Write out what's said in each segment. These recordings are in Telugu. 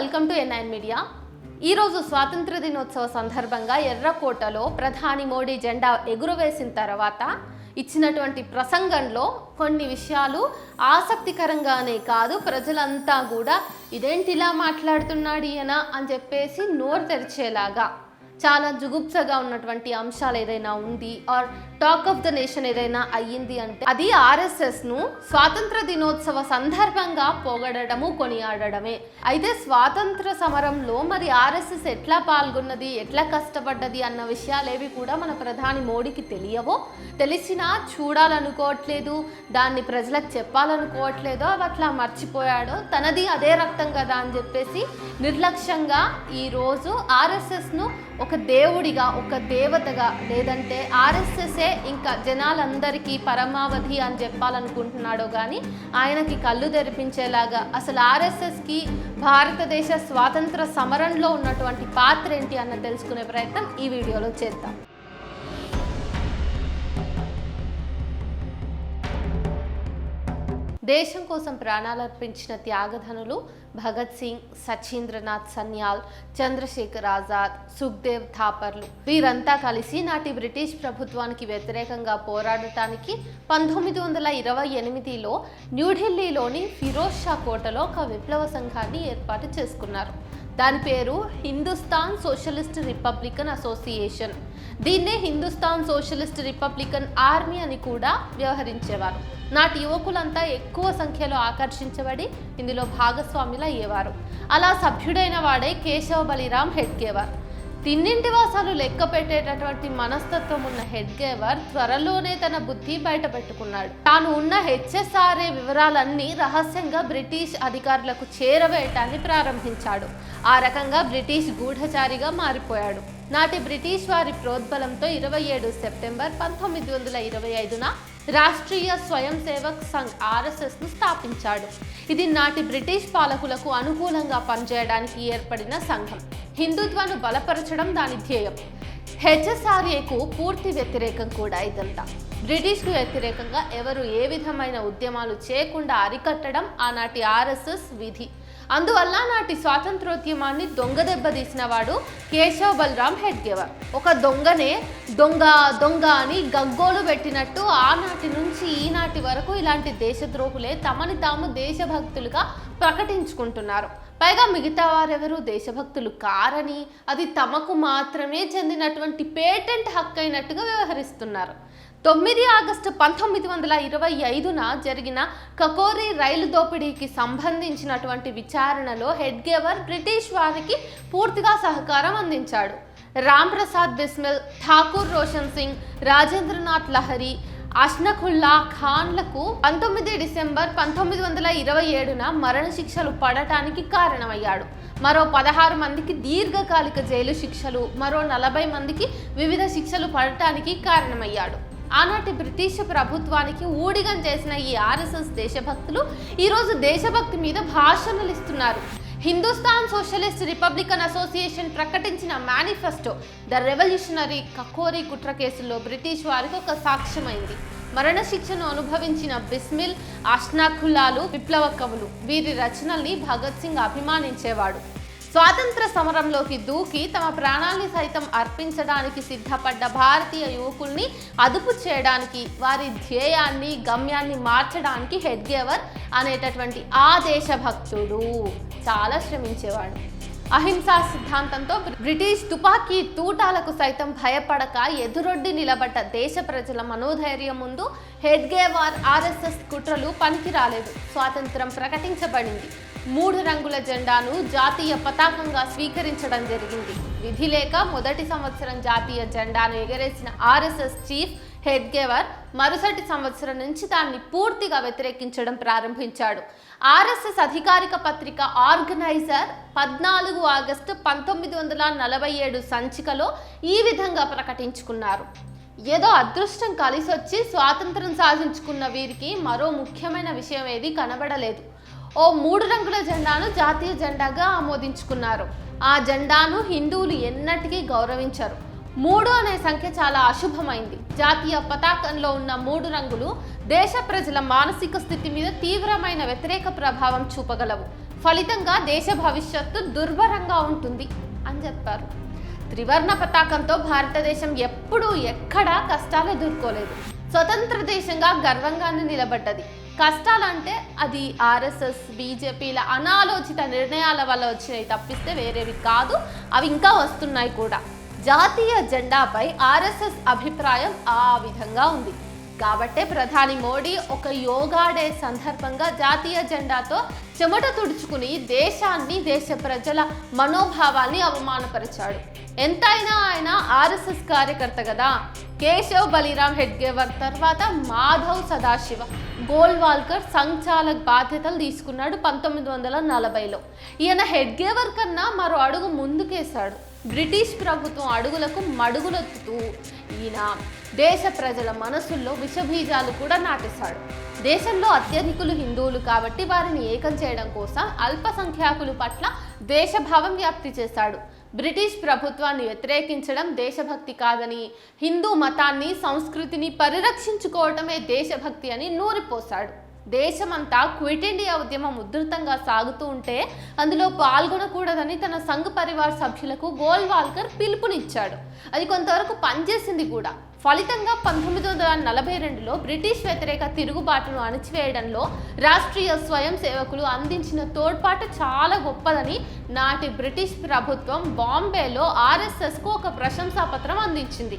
Welcome to NIN media. ఈరోజు స్వాతంత్ర దినోత్సవ సందర్భంగా ఎర్రకోటలో ప్రధాని మోడీ జెండా ఎగురవేసిన తర్వాత ఇచ్చినటువంటి ప్రసంగంలో కొన్ని విషయాలు ఆసక్తికరంగానే కాదు ప్రజలంతా కూడా ఇదేంటి ఇలా మాట్లాడుతున్నాడు ఈయన అని చెప్పేసి నోరు తెరిచేలాగా చాలా జుగుప్సగా ఉన్నటువంటి అంశాలు ఏదైనా ఉంది or talk of the nation ఏదైనా అయ్యింది అంటే అది ఆర్ఎస్ఎస్ను స్వాతంత్ర దినోత్సవ సందర్భంగా పొగడము కొనియాడమే అయితే స్వాతంత్ర సమరంలో మరి ఆర్ఎస్ఎస్ ఎట్లా పాల్గొన్నది ఎట్లా కష్టపడ్డది అన్న విషయాలేవి కూడా మన ప్రధాని మోడీకి తెలియవో తెలిసినా చూడాలనుకోవట్లేదు దాన్ని ప్రజలకు చెప్పాలనుకోవట్లేదో అవి అట్లా మర్చిపోయాడో తనది అదే రక్తం కదా అని చెప్పేసి నిర్లక్ష్యంగా ఈరోజు ఆర్ఎస్ఎస్ను ఒక దేవుడిగా ఒక దేవతగా లేదంటే ఆర్ఎస్ఎస్ఏ ఇంకా జనాలందరికీ పరమావధి అని చెప్పాలనుకుంటున్నాడో కానీ ఆయనకి కళ్ళు తెరిపించేలాగా అసలు ఆర్ఎస్ఎస్కి భారతదేశ స్వాతంత్ర సమరంలో ఉన్నటువంటి పాత్ర ఏంటి అన్న తెలుసుకునే ప్రయత్నం ఈ వీడియోలో చేద్దాం. దేశం కోసం ప్రాణాలర్పించిన త్యాగధనులు భగత్ సింగ్ సచీంద్రనాథ్ సన్యాల్ చంద్రశేఖర్ ఆజాద్ సుఖ్దేవ్ థాపర్లు వీరంతా కలిసి నాటి బ్రిటిష్ ప్రభుత్వానికి వ్యతిరేకంగా పోరాడటానికి పంతొమ్మిది వందల ఇరవై ఎనిమిదిలో న్యూఢిల్లీలోని ఫిరోజ్ షా కోటలో ఒక విప్లవ సంఘాన్ని ఏర్పాటు చేసుకున్నారు. దాని పేరు హిందుస్థాన్ సోషలిస్ట్ రిపబ్లికన్ అసోసియేషన్. దీన్నే హిందుస్థాన్ సోషలిస్ట్ రిపబ్లికన్ ఆర్మీ అని కూడా వ్యవహరించేవారు. నాటి యువకులంతా ఎక్కువ సంఖ్యలో ఆకర్షించబడి ఇందులో భాగస్వాములు అయ్యేవారు అలా సభ్యుడైన వాడే కేశవ బలిరాం హెడ్గేవార్. తిన్నింటి వాసాలు లెక్క పెట్టేటటువంటి మనస్తత్వం ఉన్న హెడ్గేవర్ త్వరలోనే తన బుద్ధి బయట పెట్టుకున్నాడు తాను ఉన్న హెచ్ఎస్ఆర్ఏ వివరాలన్నీ రహస్యంగా బ్రిటిష్ అధికారులకు చేరవేయటాన్ని ప్రారంభించాడు. ఆ రకంగా బ్రిటిష్ గూఢచారిగా మారిపోయాడు. నాటి బ్రిటిష్ వారి ప్రోద్బలంతో ఇరవై ఏడు సెప్టెంబర్ పంతొమ్మిది వందల ఇరవై ఐదున రాష్ట్రీయ స్వయం సేవక్ సంఘ్ ఆర్ఎస్ఎస్ను స్థాపించాడు. ఇది నాటి బ్రిటిష్ పాలకులకు అనుకూలంగా పనిచేయడానికి ఏర్పడిన సంఘం. హిందుత్వాన్ని బలపరచడం దాని ధ్యేయం. హెచ్ఎస్ఆర్ఏకు పూర్తి వ్యతిరేకం కూడా ఇదంతా. బ్రిటిష్కు వ్యతిరేకంగా ఎవరు ఏ విధమైన ఉద్యమాలు చేయకుండా అరికట్టడం ఆనాటి ఆర్ఎస్ఎస్ విధి. అందువల్ల నాటి స్వాతంత్రోద్యమాన్ని దొంగ దెబ్బతీసిన వాడు కేశవ్ బలరాం హెడ్గేవర్. ఒక దొంగనే దొంగ దొంగ అని గగ్గోలు పెట్టినట్టు ఆనాటి నుంచి ఈనాటి వరకు ఇలాంటి దేశద్రోహులే తమని తాము దేశభక్తులుగా ప్రకటించుకుంటున్నారు. పైగా మిగతా వారెవరు దేశభక్తులు కారని అది తమకు మాత్రమే చెందినటువంటి పేటెంట్ హక్కు అయినట్టుగా వ్యవహరిస్తున్నారు. తొమ్మిది ఆగస్టు పంతొమ్మిది వందల ఇరవై ఐదున జరిగిన కకోరి రైలు దోపిడీకి సంబంధించినటువంటి విచారణలో హెడ్గేవర్ బ్రిటిష్ వారికి పూర్తిగా సహకారం అందించాడు. రామ్ ప్రసాద్ బిస్మిల్ ఠాకూర్ రోషన్ సింగ్ రాజేంద్రనాథ్ లహరి అష్నఖుల్లా ఖాన్లకు పంతొమ్మిది డిసెంబర్ పంతొమ్మిది వందల ఇరవై ఏడున మరణశిక్షలు పడటానికి కారణమయ్యాడు. మరో పదహారు మందికి దీర్ఘకాలిక జైలు శిక్షలు మరో నలభై మందికి వివిధ శిక్షలు పడటానికి కారణమయ్యాడు. ఆనాటి బ్రిటిష్ ప్రభుత్వానికి ఊడిగం చేసిన ఈ ఆర్ఎస్ఎస్ దేశభక్తులు ఈరోజు దేశభక్తి మీద భాషణలు ఇస్తున్నారు. హిందుస్థాన్ సోషలిస్ట్ రిపబ్లికన్ అసోసియేషన్ ప్రకటించిన మేనిఫెస్టో ద రెవల్యూషనరీ కకోరి కుట్ర కేసులో బ్రిటిష్ వారికి ఒక సాక్ష్యమైంది. మరణశిక్షను అనుభవించిన బిస్మిల్ అష్నాఖులాలు విప్లవ కవులు వీరి రచనల్ని భగత్ సింగ్ అభిమానించేవాడు. స్వాతంత్ర సమరంలోకి దూకి తమ ప్రాణాల్ని సైతం అర్పించడానికి సిద్ధపడ్డ భారతీయ యువకుల్ని అదుపు చేయడానికి వారి ధ్యేయాన్ని గమ్యాన్ని మార్చడానికి హెడ్గేవర్ అనేటటువంటి ఆ దేశభక్తుడు. చాలా శ్రమించేవాడు. అహింసా సిద్ధాంతంతో బ్రిటిష్ తుపాకీ తూటాలకు సైతం భయపడక ఎదురొడ్డి నిలబడ్డ దేశ ప్రజల మనోధైర్యం ముందు హెడ్గేవార్ ఆర్ఎస్ఎస్ కుట్రలు పనికి రాలేదు స్వాతంత్రం ప్రకటించబడింది. మూడు రంగుల జెండాను జాతీయ పతాకంగా స్వీకరించడం జరిగింది. విధి లేక మొదటి సంవత్సరం జాతీయ జెండాను ఎగరేసిన ఆర్ఎస్ఎస్ చీఫ్ హెడ్గేవర్ మరుసటి సంవత్సరం నుంచి దాన్ని పూర్తిగా వ్యతిరేకించడం ప్రారంభించాడు. ఆర్ఎస్ఎస్ అధికారిక పత్రిక ఆర్గనైజర్ పద్నాలుగు ఆగస్టు పంతొమ్మిది వందల నలభై ఏడు సంచికలో ఈ విధంగా ప్రకటించుకున్నారు. ఏదో అదృష్టం కలిసొచ్చి స్వాతంత్రం సాధించుకున్న వీరికి మరో ముఖ్యమైన విషయం ఏది కనబడలేదు. ఓ మూడు రంగుల జెండాను జాతీయ జెండాగా ఆమోదించుకున్నారు. ఆ జెండాను హిందువులు ఎన్నటికీ గౌరవించరు. మూడు అనే సంఖ్య చాలా అశుభమైంది. జాతీయ పతాకంలో ఉన్న మూడు రంగులు దేశ ప్రజల మానసిక స్థితి మీద తీవ్రమైన వ్యతిరేక ప్రభావం చూపగలవు. ఫలితంగా దేశ భవిష్యత్తు దుర్భరంగా ఉంటుంది అని చెప్పారు. త్రివర్ణ పతాకంతో భారతదేశం ఎప్పుడూ ఎక్కడా కష్టాలు ఎదుర్కోలేదు. స్వతంత్ర దేశంగా గర్వంగానే నిలబడ్డది. కష్టాలంటే అది ఆర్ఎస్ఎస్ బీజేపీల అనాలోచిత నిర్ణయాల వల్ల వచ్చినాయి తప్పిస్తే వేరేవి కాదు. అవి ఇంకా వస్తున్నాయి కూడా. జాతీయ జెండాపై ఆర్ఎస్ఎస్ అభిప్రాయం ఆ విధంగా ఉంది. కాబట్టే ప్రధాని మోడీ ఒక యోగా డే సందర్భంగా జాతీయ జెండాతో చెమట తుడుచుకుని దేశాన్ని దేశ ప్రజల మనోభావాల్ని అవమానపరిచాడు. ఎంతైనా ఆయన ఆర్ఎస్ఎస్ కార్యకర్త కదా. కేశవ్ బలిరామ్ హెడ్గేవర్ తర్వాత మాధవ్ సదాశివ. గోల్వాల్కర్ సంచాలక్ బాధ్యతలు తీసుకున్నాడు పంతొమ్మిది వందల నలభైలో. ఈయన హెడ్గేవర్ కన్నా మరో అడుగు ముందుకేశాడు. బ్రిటిష్ ప్రభుత్వం అడుగులకు మడుగులెత్తుతూ ఈయన దేశ ప్రజల మనసుల్లో విషబీజాలు కూడా నాటేశాడు. దేశంలో అత్యధికులు హిందువులు కాబట్టి వారిని ఏకం చేయడం కోసం అల్పసంఖ్యాకులు పట్ల దేశభావం వ్యాప్తి చేశాడు. బ్రిటిష్ ప్రభుత్వాన్ని వ్యతిరేకించడం దేశభక్తి కాదని హిందూ మతాన్ని సంస్కృతిని పరిరక్షించుకోవటమే దేశభక్తి అని నూరిపోశాడు. దేశమంతా క్విట్ ఇండియా ఉద్యమం ఉధృతంగా సాగుతూ ఉంటే అందులో పాల్గొనకూడదని తన సంఘ్ పరివార్ సభ్యులకు గోల్వాల్కర్ పిలుపునిచ్చాడు. అది కొంతవరకు పనిచేసింది కూడా. ఫలితంగా పంతొమ్మిది వందల నలభై రెండులో బ్రిటిష్ వ్యతిరేక తిరుగుబాటును అణిచివేయడంలో రాష్ట్రీయ స్వయం సేవకులు అందించిన తోడ్పాటు చాలా గొప్పదని నాటి బ్రిటిష్ ప్రభుత్వం బాంబేలో ఆర్ఎస్ఎస్కు ఒక ప్రశంసాపత్రం అందించింది.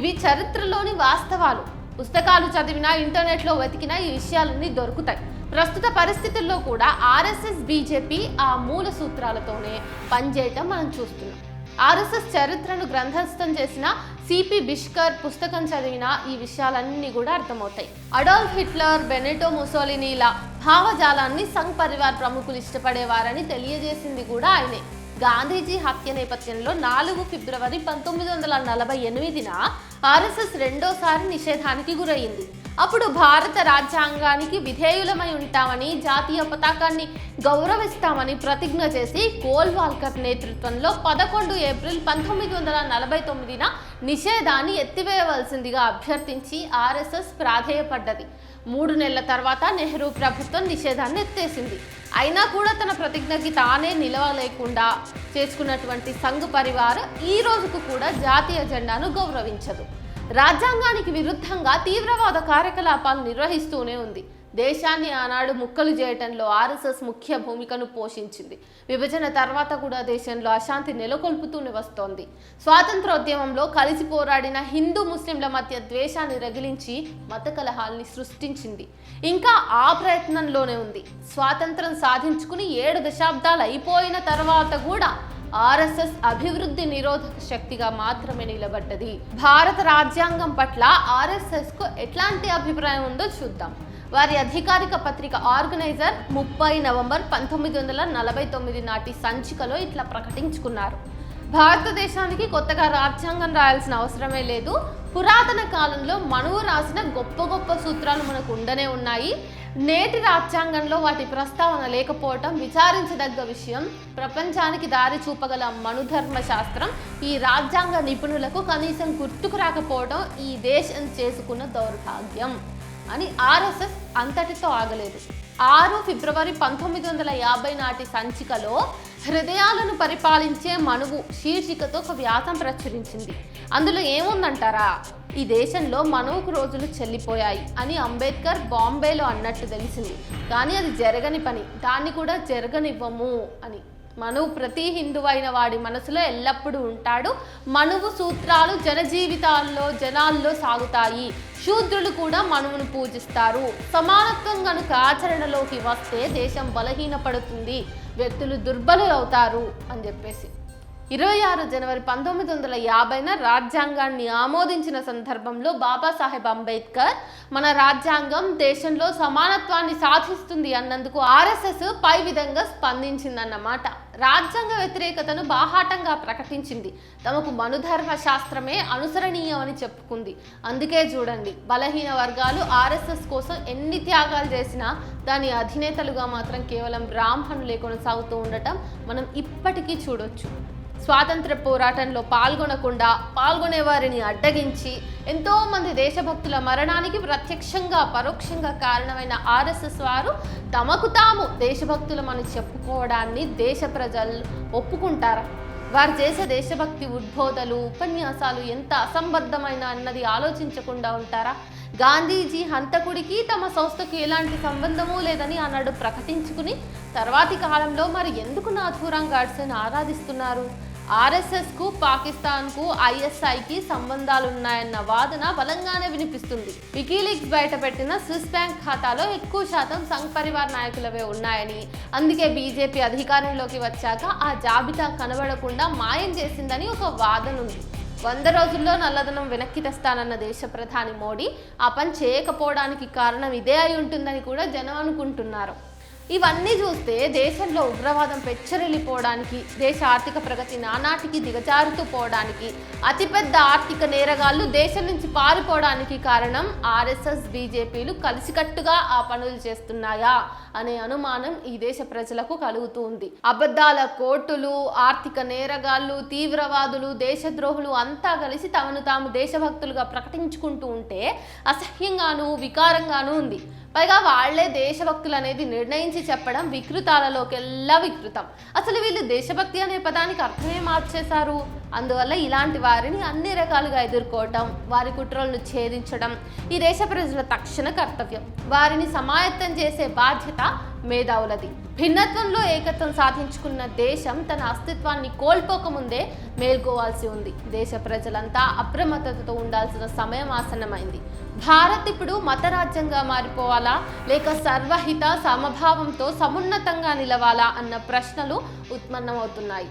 ఇవి చరిత్రలోని వాస్తవాలు. పుస్తకాలు చదివినా ఇంటర్నెట్లో వెతికినా ఈ విషయాలన్నీ దొరుకుతాయి. ప్రస్తుత పరిస్థితుల్లో కూడా ఆర్ఎస్ఎస్ బీజేపీ ఆ మూల సూత్రాలతోనే పనిచేయటం మనం చూస్తున్నాం. ఆర్ఎస్ఎస్ చరిత్రను గ్రంథస్థం చేసిన సిపి బిష్కర్ పుస్తకం చదివిన ఈ విషయాలన్నీ కూడా అర్థమవుతాయి. అడాల్ఫ్ హిట్లర్ బెనెటో ముసోలినీల భావజాలాన్ని సంఘ్ పరివార్ ప్రముఖులు ఇష్టపడేవారని తెలియజేసింది కూడా ఆయనే. గాంధీజీ హత్య నేపథ్యంలో నాలుగు ఫిబ్రవరి పంతొమ్మిది వందల నలభై ఎనిమిదిన ఆర్ఎస్ఎస్ రెండోసారి నిషేధానికి గురయ్యింది అప్పుడు భారత రాజ్యాంగానికి విధేయులమై ఉంటామని జాతీయ పతాకాన్ని గౌరవిస్తామని ప్రతిజ్ఞ చేసి గోల్వాల్కర్ నేతృత్వంలో పదకొండు ఏప్రిల్ పంతొమ్మిది వందల నలభై తొమ్మిదిన నిషేధాన్ని ఎత్తివేయవలసిందిగా అభ్యర్థించి ఆర్ఎస్ఎస్ ప్రాధేయపడ్డది. మూడు నెలల తర్వాత నెహ్రూ ప్రభుత్వం నిషేధాన్ని ఎత్తేసింది. అయినా కూడా తన ప్రతిజ్ఞకి తానే నిలవలేకుండా చేసుకున్నటువంటి సంఘ్ పరివార్ ఈ రోజుకు కూడా జాతీయ జెండాను గౌరవించదు. రాజ్యాంగానికి విరుద్ధంగా తీవ్రవాద కార్యకలాపాలు నిర్వహిస్తూనే ఉంది. దేశాన్ని ఆనాడు ముక్కలు చేయటంలో ఆర్ఎస్ఎస్ ముఖ్య భూమికను పోషించింది. విభజన తర్వాత కూడా దేశంలో అశాంతి నెలకొల్పుతూనే వస్తోంది. స్వాతంత్రోద్యమంలో కలిసి పోరాడిన హిందూ ముస్లింల మధ్య ద్వేషాన్ని రగిలించి మత కలహాల్ని సృష్టించింది. ఇంకా ఆ ప్రయత్నంలోనే ఉంది. స్వాతంత్రం సాధించుకుని ఏడు దశాబ్దాలు అయిపోయిన తర్వాత కూడా ఆర్ఎస్ఎస్ అభివృద్ధి నిరోధక శక్తిగా మాత్రమే నిలబడ్డది. భారత రాజ్యాంగం పట్ల ఆర్ఎస్ఎస్కు ఎట్లాంటి అభిప్రాయం ఉందో చూద్దాం. వారి అధికారిక పత్రిక ఆర్గనైజర్ ముప్పై నవంబర్ పంతొమ్మిది వందల నలభై తొమ్మిది నాటి సంచికలో ఇట్లా ప్రకటించుకున్నారు. భారతదేశానికి కొత్తగా రాజ్యాంగం రాయాల్సిన అవసరమే లేదు. పురాతన కాలంలో మనువు రాసిన గొప్ప గొప్ప సూత్రాలు మనకు ఉండనే ఉన్నాయి. నేటి రాజ్యాంగంలో వాటి ప్రస్తావన లేకపోవటం విచారించదగ్గ విషయం. ప్రపంచానికి దారి చూపగల మనుధర్మ శాస్త్రం ఈ రాజ్యాంగ నిపుణులకు కనీసం గుర్తుకు రాకపోవడం ఈ దేశం చేసుకున్న దౌర్భాగ్యం అని ఆర్ఎస్ఎస్ అంతటితో ఆగలేదు. ఆరు ఫిబ్రవరి పంతొమ్మిది వందల యాభై నాటి సంచికలో హృదయాలను పరిపాలించే మనువు శీర్షికతో ఒక వ్యాసం ప్రచురించింది. అందులో ఏముందంటారా? ఈ దేశంలో మనువుకు రోజులు చెల్లిపోయాయి అని అంబేద్కర్ బాంబేలో అన్నట్టు తెలిసింది. కానీ అది జరగని పని. దాన్ని కూడా జరగనివ్వము అని. మనువు ప్రతి హిందువైన వాడి మనసులో ఎల్లప్పుడూ ఉంటాడు. మనువు సూత్రాలు జనజీవితాల్లో జనాల్లో సాగుతాయి. శూద్రులు కూడా మనువును పూజిస్తారు. సమానత్వం కనుక ఆచరణలోకి వస్తే దేశం బలహీనపడుతుంది. వ్యక్తులు దుర్బలులవుతారు అని చెప్పేసి. ఇరవై ఆరు జనవరి పంతొమ్మిది వందల యాభైన రాజ్యాంగాన్ని ఆమోదించిన సందర్భంలో బాబాసాహెబ్ అంబేద్కర్ మన రాజ్యాంగం దేశంలో సమానత్వాన్ని సాధిస్తుంది అన్నందుకు ఆర్ఎస్ఎస్ పై విధంగా స్పందించిందన్నమాట. రాజ్యాంగ వ్యతిరేకతను బాహాటంగా ప్రకటించింది. తమకు మనుధర్మ శాస్త్రమే అనుసరణీయమని చెప్పుకుంది. అందుకే చూడండి బలహీన వర్గాలు ఆర్ఎస్ఎస్ కోసం ఎన్ని త్యాగాలు చేసినా దాని అధినేతలుగా మాత్రం కేవలం బ్రాహ్మణులే కొనసాగుతూ ఉండటం మనం ఇప్పటికీ చూడొచ్చు. స్వాతంత్ర పోరాటంలో పాల్గొనకుండా పాల్గొనే వారిని అడ్డగించి ఎంతో మంది దేశభక్తుల మరణానికి ప్రత్యక్షంగా పరోక్షంగా కారణమైన ఆర్ఎస్ఎస్ వారు తమకు తాము దేశభక్తులమని చెప్పుకోవడాన్ని దేశ ప్రజలు ఒప్పుకుంటారా? వారు చేసే దేశభక్తి ఉద్బోధలు ఉపన్యాసాలు ఎంత అసంబద్ధమైన అన్నది ఆలోచించకుండా ఉంటారా? గాంధీజీ హంతకుడికి తమ సంస్థకు ఎలాంటి సంబంధమూ లేదని ఆనాడు ప్రకటించుకుని తర్వాతి కాలంలో మరి ఎందుకు నాథూరాం గాడ్సేని ఆరాధిస్తున్నారు? ఆర్ఎస్ఎస్కు పాకిస్తాన్కు ఐఎస్ఐకి సంబంధాలు ఉన్నాయన్న వాదన బలంగానే వినిపిస్తుంది. వికీలీక్స్ బయటపెట్టిన స్విస్ బ్యాంక్ ఖాతాలో ఎక్కువ శాతం సంఘ్ పరివార్ నాయకులవే ఉన్నాయని. అందుకే బీజేపీ అధికారంలోకి వచ్చాక ఆ జాబితా కనబడకుండా మాయం చేసిందని ఒక వాదన ఉంది. వంద రోజుల్లో నల్లధనం వెనక్కి తెస్తానన్న దేశ ప్రధాని మోడీ ఆ పని చేయకపోవడానికి కారణం ఇదే అయి ఉంటుందని కూడా జనం అనుకుంటున్నారు. ఇవన్నీ చూస్తే దేశంలో ఉగ్రవాదం పెచ్చరిల్లిపోవడానికి దేశ ఆర్థిక ప్రగతి నానాటికి దిగజారుతూ పోవడానికి అతిపెద్ద ఆర్థిక నేరగాళ్ళు దేశం నుంచి పారిపోవడానికి కారణం ఆర్ఎస్ఎస్ బీజేపీలు కలిసికట్టుగా ఆ పనులు చేస్తున్నాయా అనే అనుమానం ఈ దేశ ప్రజలకు కలుగుతుంది అబద్ధాల కోర్టులు ఆర్థిక నేరగాళ్ళు తీవ్రవాదులు దేశద్రోహులు అంతా కలిసి తమను తాము దేశభక్తులుగా ప్రకటించుకుంటూ ఉంటే అసహ్యంగాను వికారంగాను ఉంది. పైగా వాళ్ళే దేశభక్తులు అనేది నిర్ణయించి చెప్పడం వికృతాలలోకెల్లా వికృతం. అసలు వీళ్ళు దేశభక్తి అనే పదానికి అర్థమే మార్చేశారు? అందువల్ల ఇలాంటి వారిని అన్ని రకాలుగా ఎదుర్కోవటం వారి కుట్రలను ఛేదించడం ఈ దేశ ప్రజల తక్షణ కర్తవ్యం. వారిని సమాయత్తం చేసే బాధ్యత మేధావులది. భిన్నత్వంలో ఏకత్వం సాధించుకున్న దేశం తన అస్తిత్వాన్ని కోల్పోకముందే మేల్కోవాల్సి ఉంది. దేశ ప్రజలంతా అప్రమత్తతతో ఉండాల్సిన సమయం ఆసన్నమైంది. భారత్ ఇప్పుడు మతరాజ్యంగా మారిపోవాలా? లేక సర్వహిత సమభావంతో సమున్నతంగా నిలవాలా? అన్న ప్రశ్నలు ఉత్పన్నమవుతున్నాయి.